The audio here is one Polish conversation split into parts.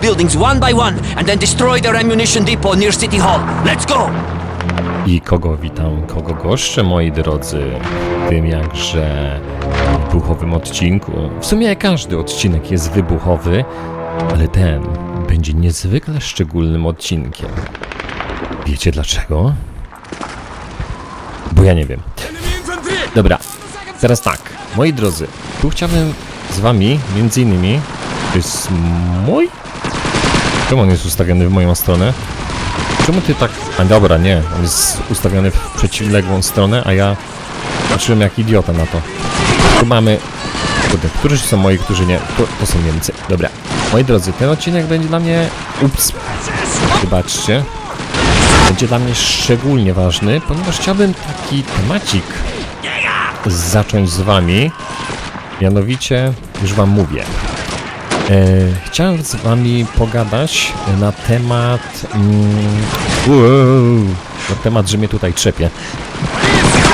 buildings one by one and then destroy their ammunition depot near City Hall. Let's go! I kogo witam, kogo goszczę, moi drodzy, w tym jakże wybuchowym odcinku. W sumie każdy odcinek jest wybuchowy, ale ten będzie niezwykle szczególnym odcinkiem. Wiecie dlaczego? Bo ja nie wiem. Dobra, teraz tak, moi drodzy, tu chciałbym z wami, między innymi, to jest mój? Czemu on jest ustawiony w moją stronę? Czemu ty tak... A dobra, nie, on jest ustawiony w przeciwległą stronę, a ja patrzyłem jak idiota na to. Tu mamy... Kurde, którzy są moi, którzy nie? To, to są Niemcy. Dobra. Moi drodzy, ten odcinek będzie dla mnie... Ups. Wybaczcie. Będzie dla mnie szczególnie ważny, ponieważ chciałbym taki temacik zacząć z wami. Mianowicie, już wam mówię. E, chciałem z wami pogadać na temat... Mm, na temat, że mnie tutaj trzepie.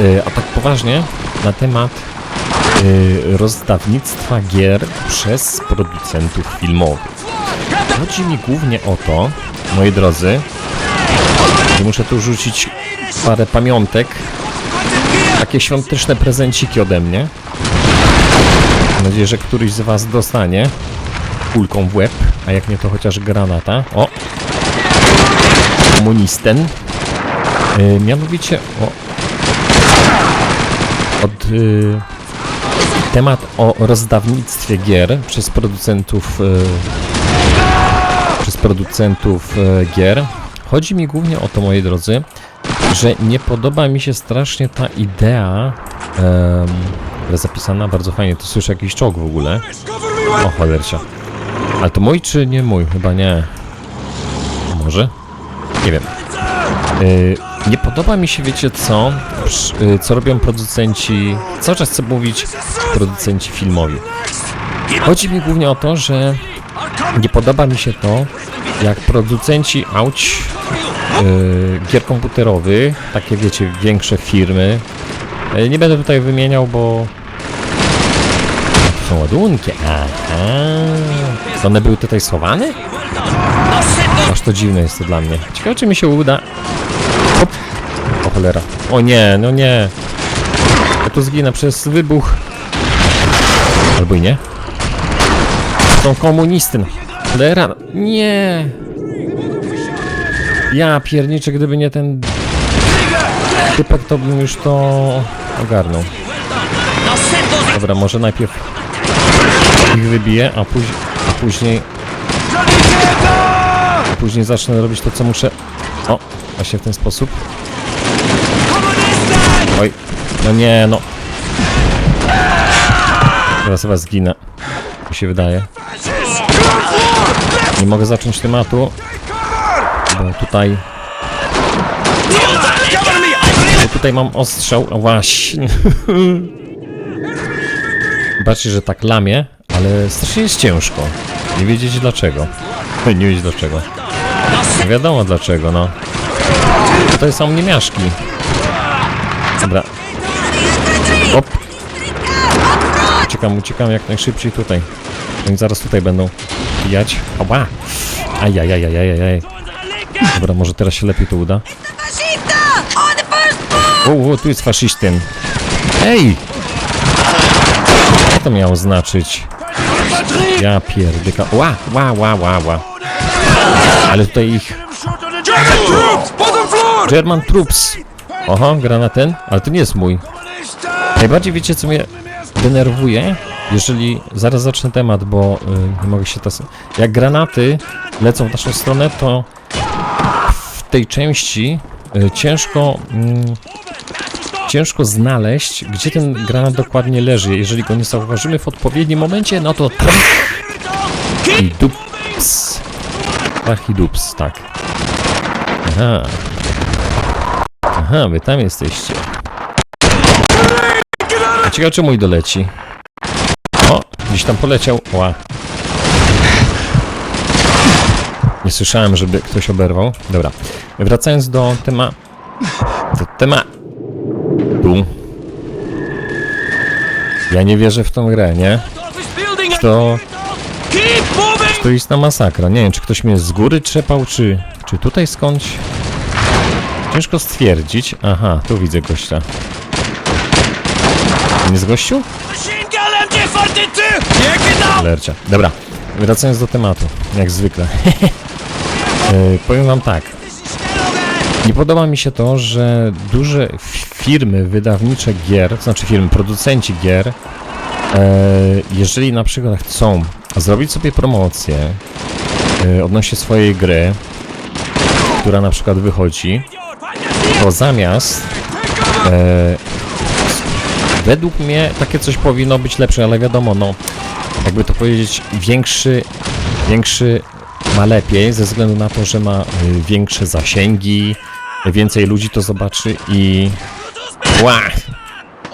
E, a tak poważnie, na temat e, rozdawnictwa gier przez producentów filmowych. Chodzi mi głównie o to, moi drodzy, że muszę tu rzucić parę pamiątek, takie świąteczne prezenciki ode mnie. Mam nadzieję, że któryś z was dostanie kulką w łeb, a jak nie to chociaż granata. O! Komunisten. Yy, mianowicie o... Od... Yy, temat o rozdawnictwie gier przez producentów... Yy, przez producentów yy, gier. Chodzi mi głównie o to, moi drodzy, że nie podoba mi się strasznie ta idea, ale zapisana bardzo fajnie, to słyszę jakiś czołg w ogóle. O cholercia. Ale to mój czy nie mój? Chyba nie. Może? Nie wiem. Yy, nie podoba mi się, wiecie co, yy, co robią producenci, cały czas chcę mówić producenci filmowi. Chodzi mi głównie o to, że nie podoba mi się to, jak producenci auć yy, gier komputerowych, takie wiecie, większe firmy, yy, nie będę tutaj wymieniał, bo są ładunki, aha, one były tutaj schowane? Aż to dziwne jest to dla mnie. Ciekawe, czy mi się uda. Hop. O cholera. O nie, no nie. Ja tu zginę przez wybuch. Albo i nie. Są komunisty. no. Cholera. Nie. Ja pierniczę, gdyby nie ten typek, to bym już to ogarnął. Dobra, może najpierw ich wybiję, a, póź a później... A później zacznę robić to, co muszę... O, właśnie w ten sposób. Oj, no nie, no. Teraz chyba zginę. Mi się wydaje. Nie mogę zacząć tematu, bo tutaj... Bo tutaj mam ostrzał, a właśnie. Zobaczcie, że tak lamię, ale strasznie jest ciężko. Nie wiedzieć dlaczego. Nie wiedzieć dlaczego. No wiadomo dlaczego, no. Tutaj są niemiaszki. Dobra. Op. Uciekam, uciekam jak najszybciej tutaj. Oni zaraz tutaj będą pijać. Ała! Ajajajajajaj. Dobra, może teraz się lepiej to uda. O, o, tu jest faszystyn. Ej! Co to miało znaczyć? Ja pierdyka. Ła, ła, ła, ła, ła. Ale tutaj ich... German troops! Oho, gra na ten, ale to nie jest mój. Najbardziej wiecie co mnie denerwuje? Jeżeli zaraz zacznę temat, bo y, nie mogę się tas... Jak granaty lecą w naszą stronę, to w tej części y, ciężko mm, ciężko znaleźć, gdzie ten granat dokładnie leży. Jeżeli go nie zauważymy w odpowiednim momencie, no to i dups. Trach i dups, tak. Aha. Aha, wy tam jesteście. Ciekawe, czy mój doleci. O, gdzieś tam poleciał. Ła. Nie słyszałem, żeby ktoś oberwał. Dobra. Wracając do tema... Do tema... Tu. Ja nie wierzę w tą grę, nie? To... To jest na masakra. Nie wiem, czy ktoś mnie z góry trzepał, czy, czy tutaj skądś. Ciężko stwierdzić. Aha, tu widzę gościa. Nie z gościu? Machine gun MG-42! Pięknie tam! Lercia. Dobra, wracając do tematu, jak zwykle. E, powiem wam tak. Nie podoba mi się to, że duże firmy wydawnicze gier, to znaczy firmy, producenci gier, e, jeżeli na przykład chcą zrobić sobie promocję e, odnośnie swojej gry, która na przykład wychodzi, to zamiast e, według mnie takie coś powinno być lepsze, ale wiadomo, no jakby to powiedzieć, większy, większy ma lepiej ze względu na to, że ma większe zasięgi, więcej ludzi to zobaczy i Ła!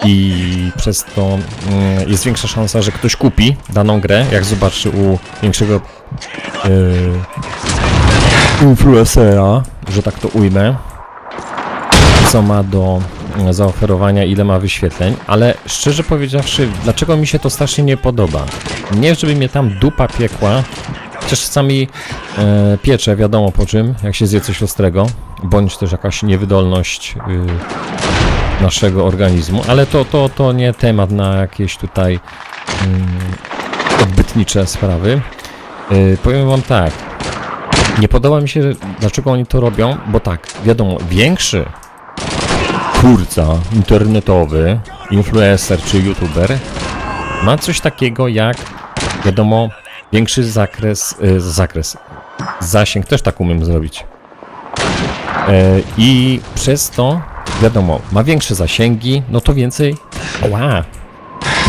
i przez to mm, jest większa szansa, że ktoś kupi daną grę, jak zobaczy u większego y, influencera, że tak to ujmę, co ma do mm, zaoferowania, ile ma wyświetleń, ale szczerze powiedziawszy, dlaczego mi się to strasznie nie podoba? Nie, żeby mnie tam dupa piekła, chociaż czasami e, piecze, wiadomo po czym, jak się zje coś ostrego, bądź też jakaś niewydolność y, naszego organizmu, ale to, to, to nie temat na jakieś tutaj mm, odbytnicze sprawy. Y, powiem wam tak, nie podoba mi się, dlaczego oni to robią, bo tak, wiadomo, większy twórca internetowy, influencer czy youtuber ma coś takiego jak, wiadomo, większy zakres, y, zakres, zasięg, też tak umiem zrobić. E, I przez to, wiadomo, ma większe zasięgi, no to więcej, ła,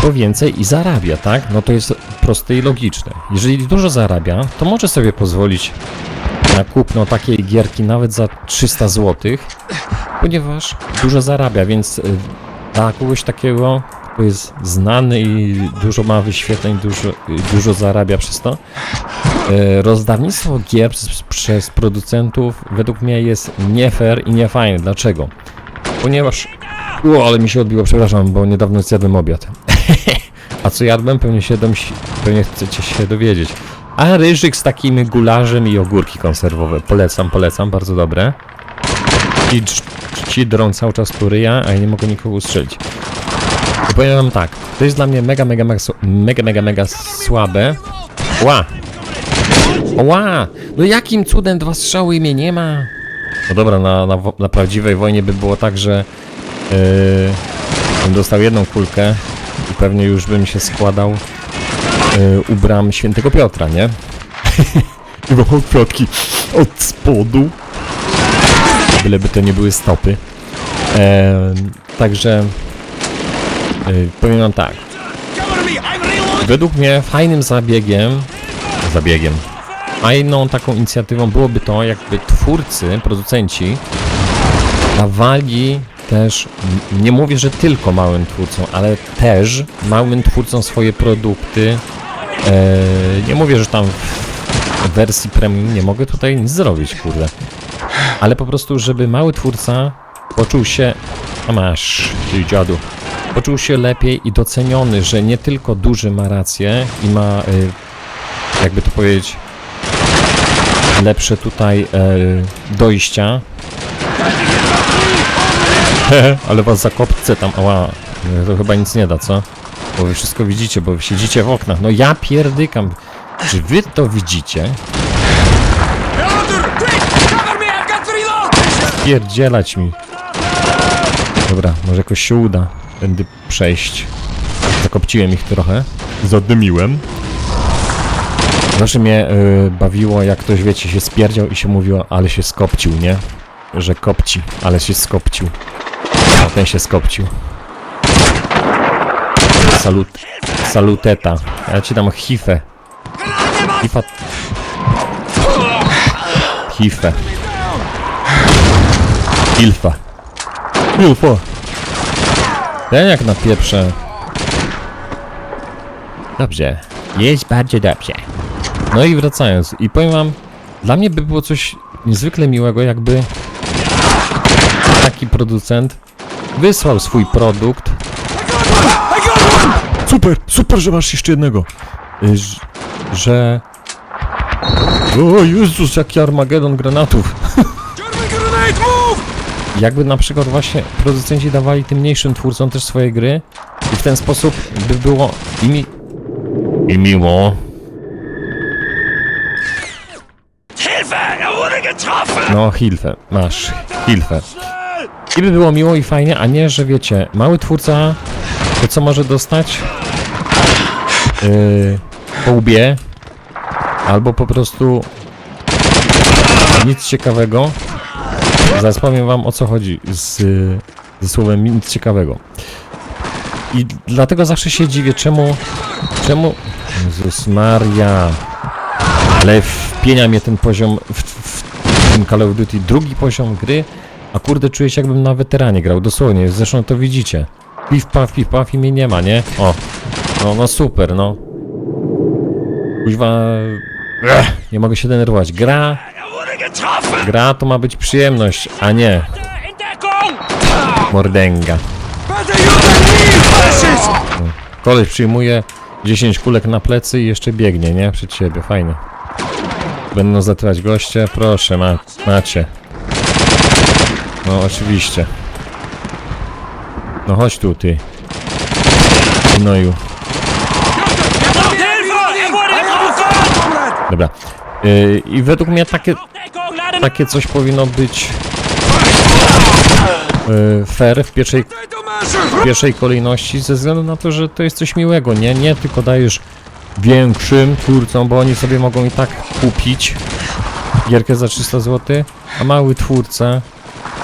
to więcej i zarabia, tak? No to jest proste i logiczne. Jeżeli dużo zarabia, to może sobie pozwolić na kupno takiej gierki nawet za 300 zł, ponieważ dużo zarabia, więc y, dla kogoś takiego, kto jest znany i dużo ma wyświetleń, dużo, y, dużo zarabia przez to, rozdawnictwo gier przez, producentów według mnie jest nie fair i nie fajne. Dlaczego? Ponieważ... O, ale mi się odbiło, przepraszam, bo niedawno zjadłem obiad. A co jadłem? Pewnie się dom, pewnie chcecie się dowiedzieć. A ryżyk z takim gularzem i ogórki konserwowe. Polecam, polecam, bardzo dobre. I drz- ci drą cały czas tu ryja, a ja nie mogę nikogo ustrzelić. I powiem wam tak, to jest dla mnie mega, mega, mega, mega, mega, mega słabe. Ła! Ła! No jakim cudem dwa strzały mnie nie ma? No dobra, na, na, na prawdziwej wojnie by było tak, że yy, bym dostał jedną kulkę i pewnie już bym się składał yy, u bram świętego Piotra, nie? I wokół kwiatki od spodu. Byleby to nie były stopy. Em, także yy, powiem wam tak. Według mnie fajnym zabiegiem, zabiegiem, fajną taką inicjatywą byłoby to, jakby twórcy, producenci dawali też, nie mówię, że tylko małym twórcom, ale też małym twórcom swoje produkty. E, nie mówię, że tam w wersji premium nie mogę tutaj nic zrobić, kurde. Ale po prostu, żeby mały twórca poczuł się, a masz, ty dziadu, poczuł się lepiej i doceniony, że nie tylko duży ma rację i ma, y, jakby to powiedzieć, lepsze tutaj y, dojścia. Ale was zakopcę tam, ała, to chyba nic nie da, co? Bo wy wszystko widzicie, bo wy siedzicie w oknach. No ja pierdykam. Czy wy to widzicie? Pierdzielać mi. Dobra, może jakoś się uda tędy przejść. Zakopciłem ich trochę. Zadymiłem. Zawsze mnie y, bawiło, jak ktoś, wiecie, się spierdział i się mówiło, ale się skopcił, nie? Że kopci, ale się skopcił. A ten się skopcił. Salut... Saluteta. Ja ci dam hifę. Hifa... Hifę. Ilfa. Ilfa. Ten jak na pieprze. Dobrze. Jest bardzo dobrze. No i wracając. I powiem wam, dla mnie by było coś niezwykle miłego, jakby taki producent wysłał swój produkt. Super, super, że masz jeszcze jednego. Y, ż- Że O Jezus, jaki Armagedon granatów. Jakby na przykład właśnie producenci dawali tym mniejszym twórcom też swoje gry i w ten sposób by było i mi... I miło. No, Hilfe, masz, Hilfe. I by było miło i fajnie, a nie, że wiecie, mały twórca, to co może dostać? Yy, po łbie, albo po prostu nic ciekawego. Zaraz powiem wam o co chodzi z, ze słowem nic ciekawego. I dlatego zawsze się dziwię, czemu, czemu, Jezus Maria, ale wpienia mnie ten poziom w, w tym Call of Duty, drugi poziom gry, a kurde czuję się jakbym na weteranie grał, dosłownie, zresztą to widzicie. Piw, paf, piw, paf i mnie nie ma, nie? O, no, no super, no. Kuźwa, Ech, nie mogę się denerwować. Gra, gra to ma być przyjemność, a nie mordęga. Koleś przyjmuje 10 kulek na plecy i jeszcze biegnie, nie? Przed siebie, fajnie. Będą zatyrać goście, proszę, ma, macie. No oczywiście. No chodź tu, ty. Gnoju. Dobra. Yy, I według mnie takie, takie coś powinno być yy, fair w pierwszej, w pierwszej kolejności ze względu na to, że to jest coś miłego, nie? Nie tylko dajesz większym twórcom, bo oni sobie mogą i tak kupić gierkę za 300 zł, a mały twórca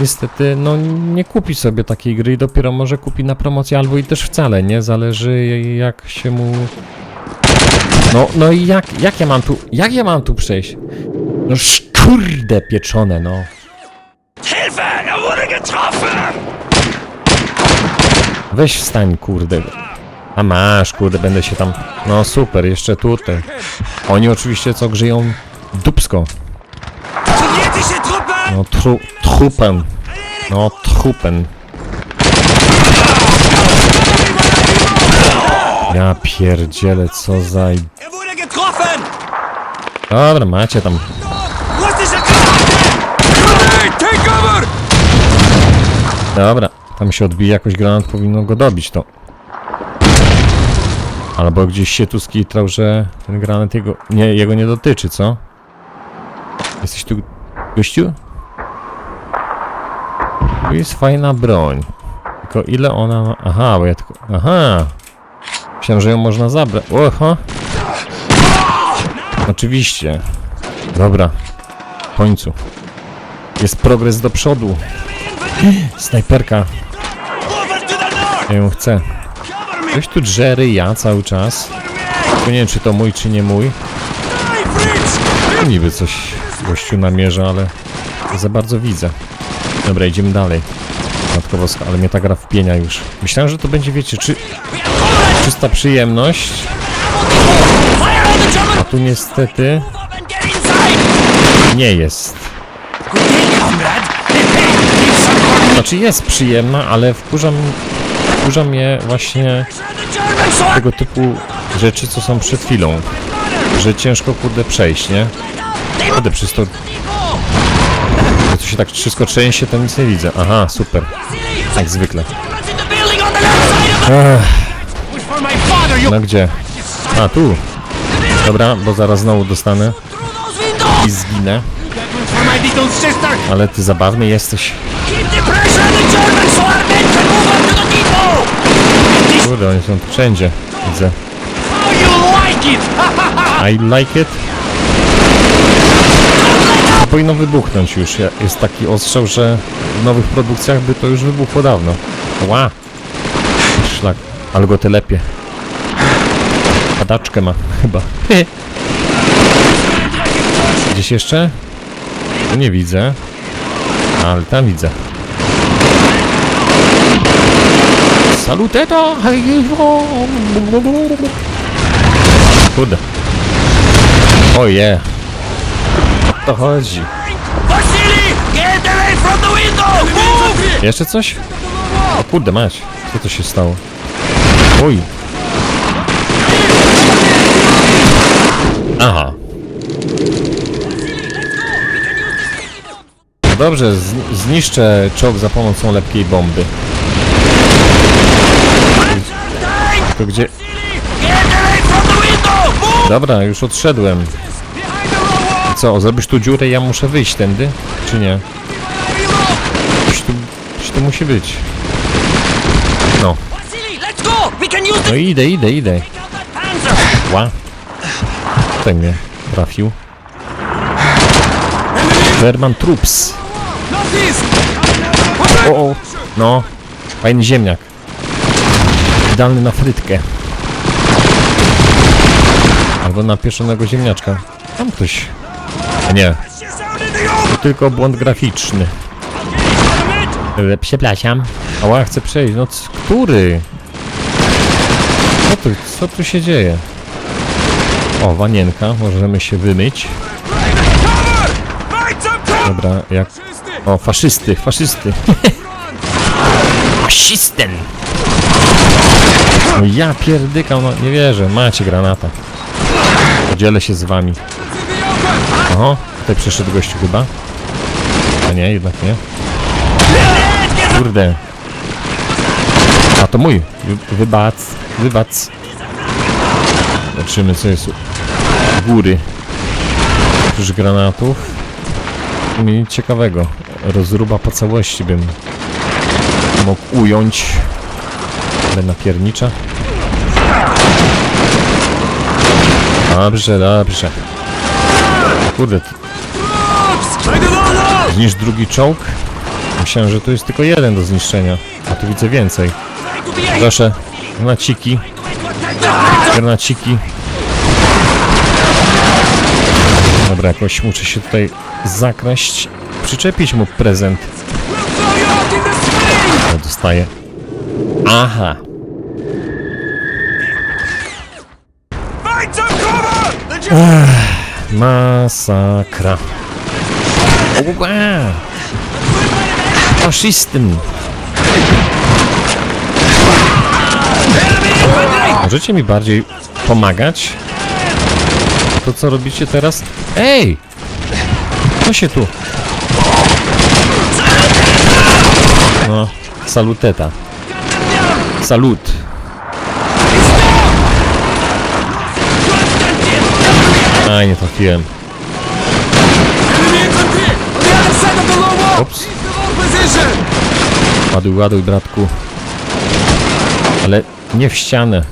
niestety no nie kupi sobie takiej gry i dopiero może kupi na promocję albo i też wcale, nie? Zależy jak się mu... No, no i jak, jak ja mam tu, jak ja mam tu przejść? No szkurde pieczone, no. Weź wstań, kurde. A masz, kurde, będę się tam... No super, jeszcze tutaj. Oni oczywiście co, grzeją dupsko. No tru... trupen. No trupen. Ja pierdzielę, co za... Dobra, macie tam. Dobra, tam się odbije jakoś granat, powinno go dobić to. Albo gdzieś się tu skitrał, że ten granat jego... Nie, jego nie dotyczy, co? Jesteś tu, gościu? Tu jest fajna broń. Tylko ile ona ma... Aha, bo ja tylko... Aha! Myślałem, że ją można zabrać. Oho! Oczywiście. Dobra. W końcu. Jest progres do przodu. Snajperka. Ja ją chcę. Ktoś tu drzery ja cały czas. Tylko nie wiem, czy to mój, czy nie mój. Niby coś gościu namierza, ale za bardzo widzę. Dobra, idziemy dalej. Matko ale mnie ta gra wpienia już. Myślałem, że to będzie, wiecie, czy... czysta przyjemność. A tu niestety nie jest. Znaczy jest przyjemna, ale wkurza, m- wkurza mnie właśnie tego typu rzeczy, co są przed chwilą. Że ciężko kurde przejść, nie? Kurde, przez to... że To się tak wszystko trzęsie, to nic nie widzę. Aha, super. Jak zwykle. Ech, no gdzie? A, tu. Dobra, bo zaraz znowu dostanę i zginę. Ale ty zabawny jesteś. Kurde, oni są wszędzie. Widzę. I like it. To powinno wybuchnąć już. Jest taki ostrzał, że w nowych produkcjach by to już wybuchło dawno. Ła! Szlak. Ale go telepie. Padaczkę ma, chyba. Gdzieś jeszcze? Tu nie widzę. Ale tam widzę. Saluteta! Kurde. Oje. Yeah. O to chodzi. Jeszcze coś? O kurde mać, co to się stało? Oj. Aha. Dobrze, zniszczę czołg za pomocą lepkiej bomby. To gdzie... Dobra, już odszedłem. Co, zrobisz tu dziurę i ja muszę wyjść tędy? Czy nie? Coś tu, coś tu musi być. No. No idę, idę, idę. Ła. Tutaj mnie trafił. Berman Troops. O, o. No. Fajny ziemniak. Idealny na frytkę. Albo na pieszonego ziemniaczka. Tam ktoś. A nie, to tylko błąd graficzny. E, Przepraszam. Ała, chcę przejść. No, który? Co tu, co tu się dzieje? O, wanienka. Możemy się wymyć. Dobra, jak... O, faszysty, faszysty. Faszysten! No ja pierdykam, no nie wierzę. Macie granata. Podzielę się z wami. Oho, tutaj przeszedł gościu chyba. A nie, jednak nie. Kurde. A to mój. Wy- Wybac. Wybac. Zobaczymy co jest u góry. Oprócz granatów. Nic ciekawego. Rozruba po całości bym mógł ująć. Ale napiernicza. Dobrze, dobrze. Kurde, zniszcz drugi czołg. Myślałem, że to jest tylko jeden do zniszczenia. A tu widzę więcej. Proszę, granaciki. Granaciki. Dobra, jakoś muszę się tutaj zakraść. Przyczepić mu prezent. Dostaję. Aha. Cover! Masakra. Ła! Faszystym. Możecie mi bardziej pomagać? To co robicie teraz? Ej! Co się tu? No, saluteta. Salut. Aj, nie trafiłem. Position! Ładuj, ładuj, bratku. Ale nie w ścianę.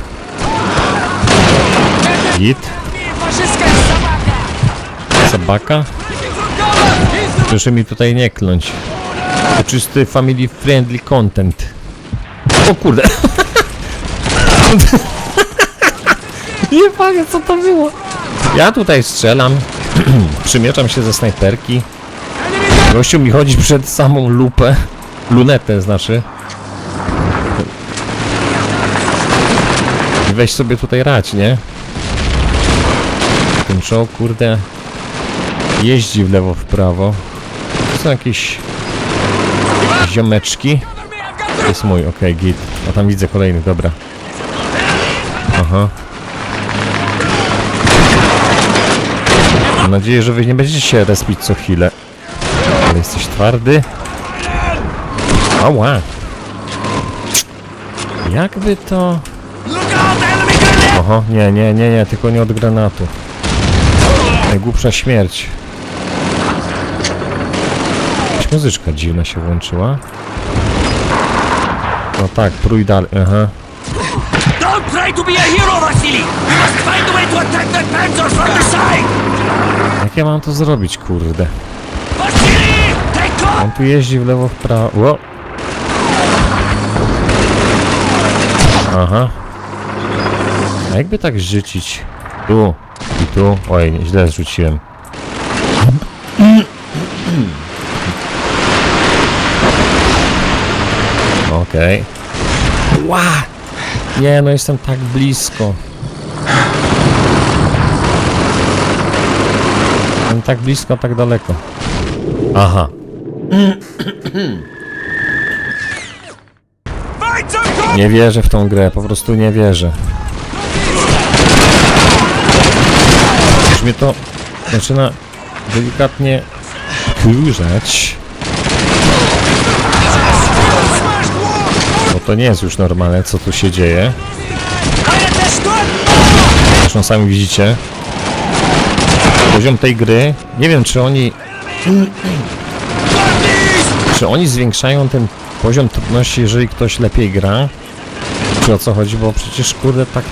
Git. Sabaka? Proszę mi tutaj nie kląć. To czysty family friendly content. O kurde. nie pamiętam co to było. Ja tutaj strzelam. Przymieczam się ze snajperki. Gościu mi chodzi przed samą lupę. Lunetę znaczy. Weź sobie tutaj rać, nie? Ten czołg, kurde, jeździ w lewo, w prawo. To są jakieś ziomeczki. To jest mój, okej, git. A tam widzę kolejnych, dobra. Aha. Mam nadzieję, że wy nie będziecie się respić co chwilę. Ale jesteś twardy. Ała. Jakby to... Oho, nie, nie, nie, nie, tylko nie od granatu. Najgłupsza śmierć. Jakaś muzyczka dziwna się włączyła. No tak, prój dalej, aha. Don't try to be a hero, Vasily! We must find a way to attack that panzer from the side! Jak ja mam to zrobić, kurde? Vasily! Take cover! On tu jeździ w lewo, w prawo. Ło. Aha. A jakby tak rzucić? Tu i tu. Oj, źle zrzuciłem. Okej. Ła! Nie, no jestem tak blisko. Jestem tak blisko, tak daleko. Aha. Nie wierzę w tą grę, po prostu nie wierzę. Już mnie to zaczyna delikatnie wkurzać. To nie jest już normalne, co tu się dzieje. Zresztą sami widzicie. Poziom tej gry, nie wiem czy oni, czy oni zwiększają ten poziom trudności, jeżeli ktoś lepiej gra, czy o co chodzi, bo przecież kurde tak,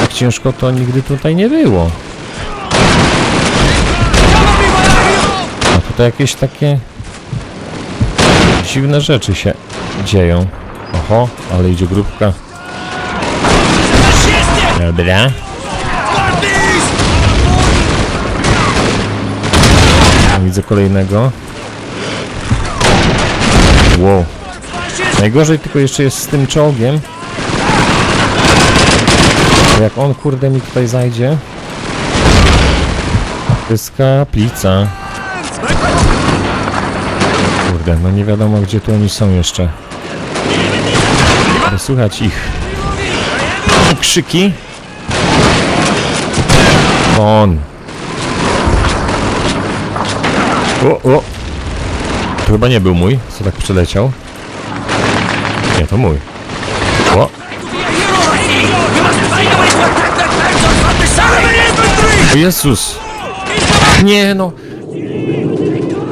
tak ciężko to nigdy tutaj nie było. A tutaj jakieś takie dziwne rzeczy się dzieją. Oho, ale idzie grupka. Dobra. Widzę kolejnego. Wow. Najgorzej tylko jeszcze jest z tym czołgiem. Jak on kurde mi tutaj zajdzie. To jest kaplica. Kurde, no nie wiadomo gdzie tu oni są jeszcze. Ale słychać ich krzyki. On. O, o. To chyba nie był mój, co tak przeleciał. Nie, to mój. O, o Jezus. Nie no.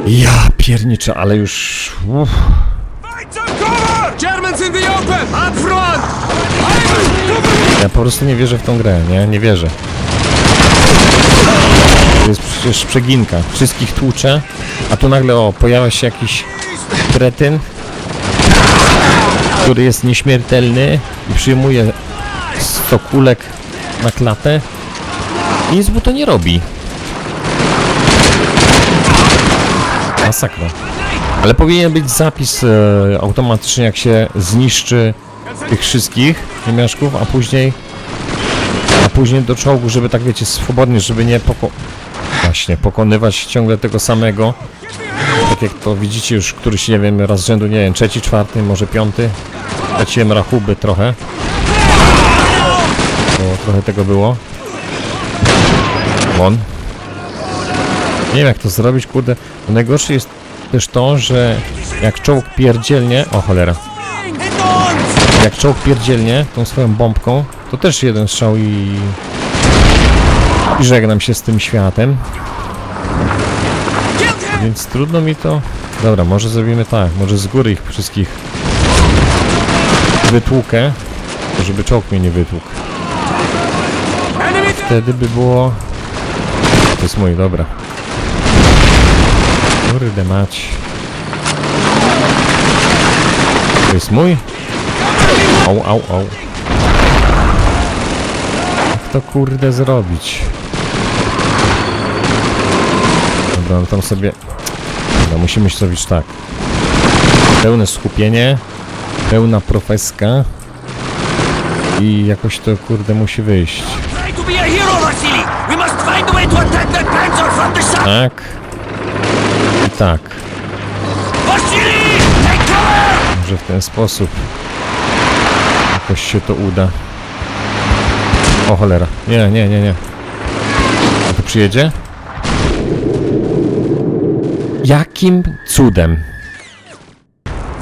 Ja pierniczę, ale już... Uff. Ja po prostu nie wierzę w tą grę, nie? Nie wierzę. To jest przecież przeginka. Wszystkich tłucze, a tu nagle o, pojawia się jakiś kretyn, który jest nieśmiertelny i przyjmuje 100 kulek na klatę i nic mu to nie robi. Masakra. Ale powinien być zapis e, automatycznie, jak się zniszczy tych wszystkich ziemniaczków, a później a później do czołgu, żeby tak wiecie, swobodnie, żeby nie poko właśnie pokonywać ciągle tego samego. Tak jak to widzicie już któryś, nie wiem, raz z rzędu, nie wiem, trzeci, czwarty, może piąty. Straciłem rachuby trochę. Bo trochę tego było. Won. Nie wiem jak to zrobić, kurde. Najgorsze jest też to, że jak czołg pierdzielnie... O cholera. Jak czołg pierdzielnie tą swoją bombką, to też jeden strzał i... I żegnam się z tym światem. Więc trudno mi to... Dobra, może zrobimy tak. Może z góry ich wszystkich wytłukę, żeby czołg mnie nie wytłukł. Wtedy by było... To jest mój, dobra. Kurde mać. To jest mój? Au, au, au. Jak to kurde zrobić? Dobra, no tam sobie... Dobra, musimy zrobić tak. Pełne skupienie, pełna profeska i jakoś to kurde musi wyjść. Tak. Tak. Może w ten sposób jakoś się to uda. O cholera. Nie, nie, nie, nie. A tu przyjedzie? Jakim cudem?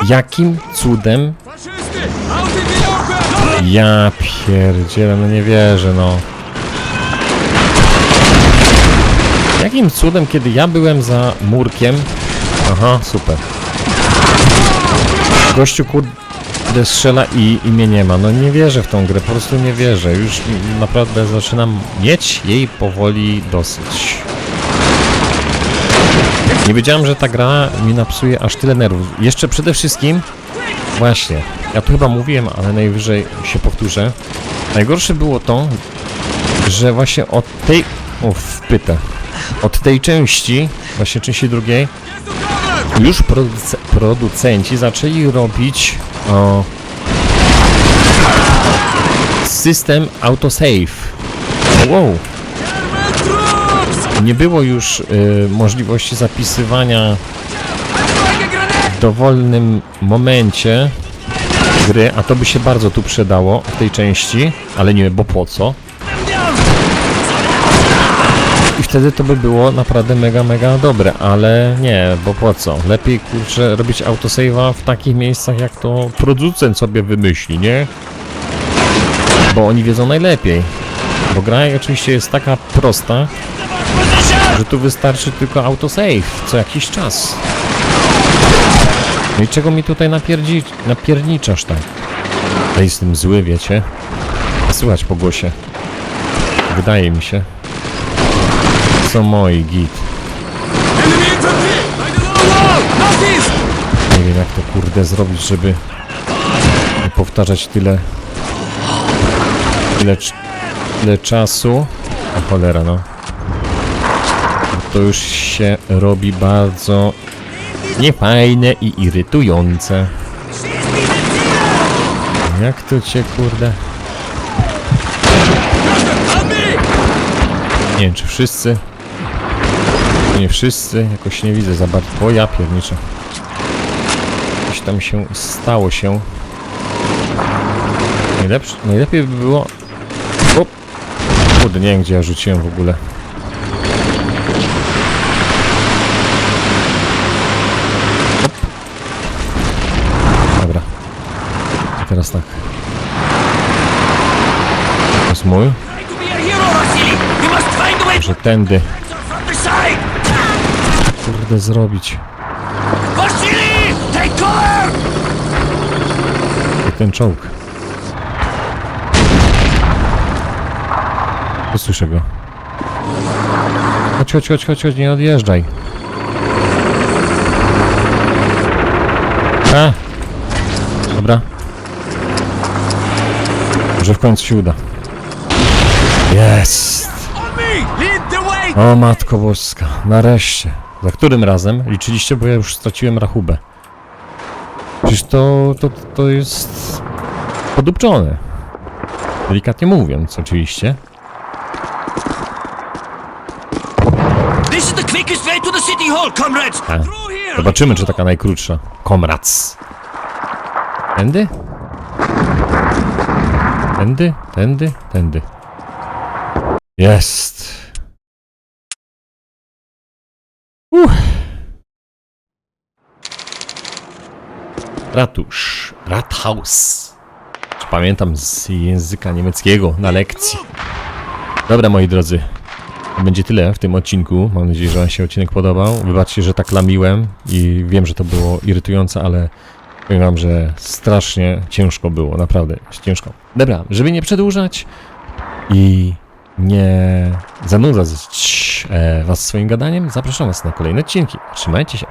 Jakim cudem? Ja pierdzielę, no nie wierzę, no. Jakim cudem, kiedy ja byłem za murkiem... Aha, super. Gościu kurde strzela i, i mnie nie ma. No nie wierzę w tą grę, po prostu nie wierzę. Już naprawdę zaczynam mieć jej powoli dosyć. Nie wiedziałem, że ta gra mi napsuje aż tyle nerwów. Jeszcze przede wszystkim, właśnie, ja tu chyba mówiłem, ale najwyżej się powtórzę. Najgorsze było to, że właśnie od tej... O, wpytę. Od tej części, właśnie części drugiej, już produce producenci zaczęli robić o, system autosave. Wow. Nie było już y, możliwości zapisywania w dowolnym momencie gry, a to by się bardzo tu przydało w tej części, ale nie, bo po co? Wtedy to by było naprawdę mega, mega dobre, ale nie, bo po co? Lepiej, kurczę, robić autosave'a w takich miejscach, jak to producent sobie wymyśli, nie? Bo oni wiedzą najlepiej. Bo gra oczywiście jest taka prosta, że tu wystarczy tylko autosave co jakiś czas. No i czego mi tutaj napierdzi, napierniczasz tak? Ja jestem zły, wiecie? Słychać po głosie. Wydaje mi się. Są moi git. Nie wiem jak to kurde zrobić, żeby nie powtarzać tyle tyle, tyle czasu. O cholera no. To już się robi bardzo niefajne i irytujące. Jak to cię kurde... Nie wiem czy wszyscy... Nie wszyscy, jakoś nie widzę za bardzo. O ja pierniczę. Coś tam się stało się. Najlepsze, najlepiej by było... O! Kurde, nie wiem gdzie ja rzuciłem w ogóle. Hop. Dobra. I teraz tak. To jest mój. Try to Kurde zrobić. Vasily! Take cover! I ten czołg. O, Słyszę go. Chodź, chodź, chodź, chodź, chodź, nie odjeżdżaj. A! Dobra. Może w końcu się uda. Jest! O matko boska, nareszcie. Za którym razem? Liczyliście, bo ja już straciłem rachubę. Przecież to, to, to jest podupczone. Delikatnie mówiąc, oczywiście. A, here! zobaczymy, czy taka najkrótsza. Komrac. Tędy? Tędy, tędy, tędy. Jest. Uff. Ratusz. Rathaus. Pamiętam z języka niemieckiego na lekcji. Dobra, moi drodzy. To będzie tyle w tym odcinku. Mam nadzieję, że Wam się odcinek podobał. Wybaczcie, że tak lamiłem i wiem, że to było irytujące, ale powiem Wam, że strasznie ciężko było. Naprawdę ciężko. Dobra, żeby nie przedłużać i nie zanudzać e, Was swoim gadaniem, zapraszam Was na kolejne odcinki. Trzymajcie się.